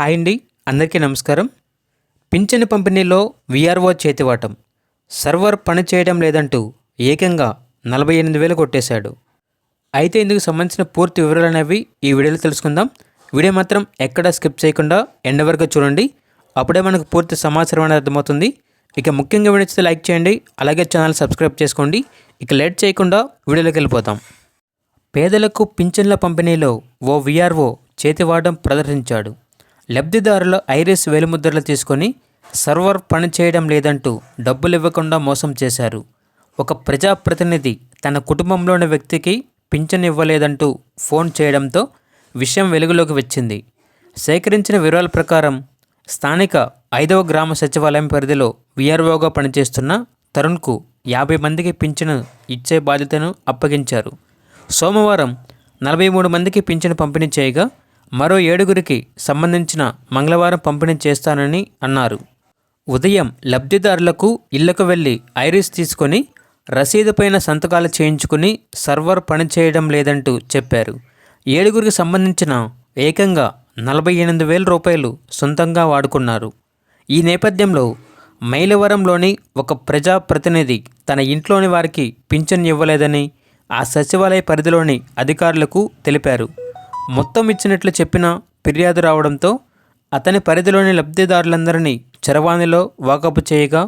Hi అండి అందరికీ నమస్కారం. పింఛను పంపిణీలో విఆర్ఓ చేతివాటం. సర్వర్ పని చేయడం లేదంటూ ఏకంగా నలభై ఎనిమిది వేలు కొట్టేశాడు. అయితే ఇందుకు సంబంధించిన పూర్తి వివరాలు అనేవి ఈ వీడియోలో తెలుసుకుందాం. వీడియో మాత్రం ఎక్కడా స్కిప్ చేయకుండా ఎండ వరకు చూడండి. అప్పుడే మనకు పూర్తి సమాచారం అనేది అర్థమవుతుంది. ఇక ముఖ్యంగా వీడియో లైక్ చేయండి అలాగే ఛానల్ సబ్స్క్రైబ్ చేసుకోండి. ఇక లేట్ చేయకుండా వీడియోలోకి వెళ్ళిపోతాం. పేదలకు పింఛన్ల పంపిణీలో ఓ విఆర్ఓ చేతివాడడం ప్రదర్శించాడు. లబ్ధిదారుల ఐరిస్ వేలిముద్రలు తీసుకొని సర్వర్ పనిచేయడం లేదంటూ డబ్బులు ఇవ్వకుండా మోసం చేశారు. ఒక ప్రజాప్రతినిధి తన కుటుంబంలోని వ్యక్తికి పింఛన్ ఇవ్వలేదంటూ ఫోన్ చేయడంతో విషయం వెలుగులోకి వచ్చింది. సేకరించిన వివరాల ప్రకారం స్థానిక ఐదవ గ్రామ సచివాలయం పరిధిలో విఆర్ఓగా పనిచేస్తున్న తరుణ్కు యాభై మందికి పింఛను ఇచ్చే బాధ్యతను అప్పగించారు. సోమవారం నలభై మూడు మందికి పింఛను పంపిణీ చేయగా మరో ఏడుగురికి సంబంధించిన మంగళవారం పంపిణీ చేస్తానని అన్నారు. ఉదయం లబ్ధిదారులకు ఇళ్ళకు వెళ్ళి ఐరిస్ తీసుకొని రసీదుపైన సంతకాలు చేయించుకుని సర్వర్ పనిచేయడం లేదంటూ చెప్పారు. ఏడుగురికి సంబంధించిన ఏకంగా నలభై ఎనిమిది వేల రూపాయలు సొంతంగా వాడుకున్నారు. ఈ నేపథ్యంలో మైలవరంలోని ఒక ప్రజాప్రతినిధి తన ఇంట్లోని వారికి పింఛన్ ఇవ్వలేదని ఆ సచివాలయ పరిధిలోని అధికారులకు తెలిపారు. మొత్తం ఇచ్చినట్లు చెప్పిన ఫిర్యాదు రావడంతో అతని పరిధిలోని లబ్ధిదారులందరినీ చరవాణిలో వాకపు చేయగా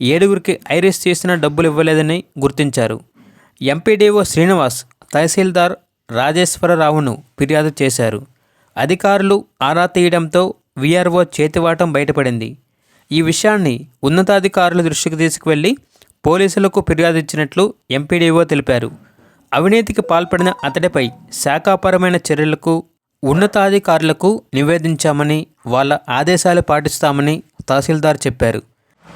ఏడుగురికి ఐరిస్ చేసిన డబ్బులు ఇవ్వలేదని గుర్తించారు. ఎంపీడీఓ శ్రీనివాస్ తహసీల్దార్ రాజేశ్వరరావును ఫిర్యాదు చేశారు. అధికారులు ఆరా తీయడంతో వీఆర్ఓ చేతివాటం బయటపడింది. ఈ విషయాన్ని ఉన్నతాధికారుల దృష్టికి తీసుకువెళ్ళి పోలీసులకు ఫిర్యాదు ఇచ్చినట్లు ఎంపీడీఓ తెలిపారు. అవినీతికి పాల్పడిన అతడిపై శాఖాపరమైన చర్యలకు ఉన్నతాధికారులకు నివేదించామని వాళ్ళ ఆదేశాలు పాటిస్తామని తహసీల్దార్ చెప్పారు.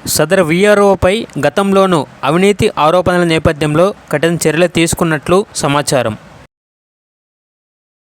సదరు వీఆర్ఓపై గతంలోనూ అవినీతి ఆరోపణల నేపథ్యంలో కఠిన చర్యలు తీసుకున్నట్లు సమాచారం.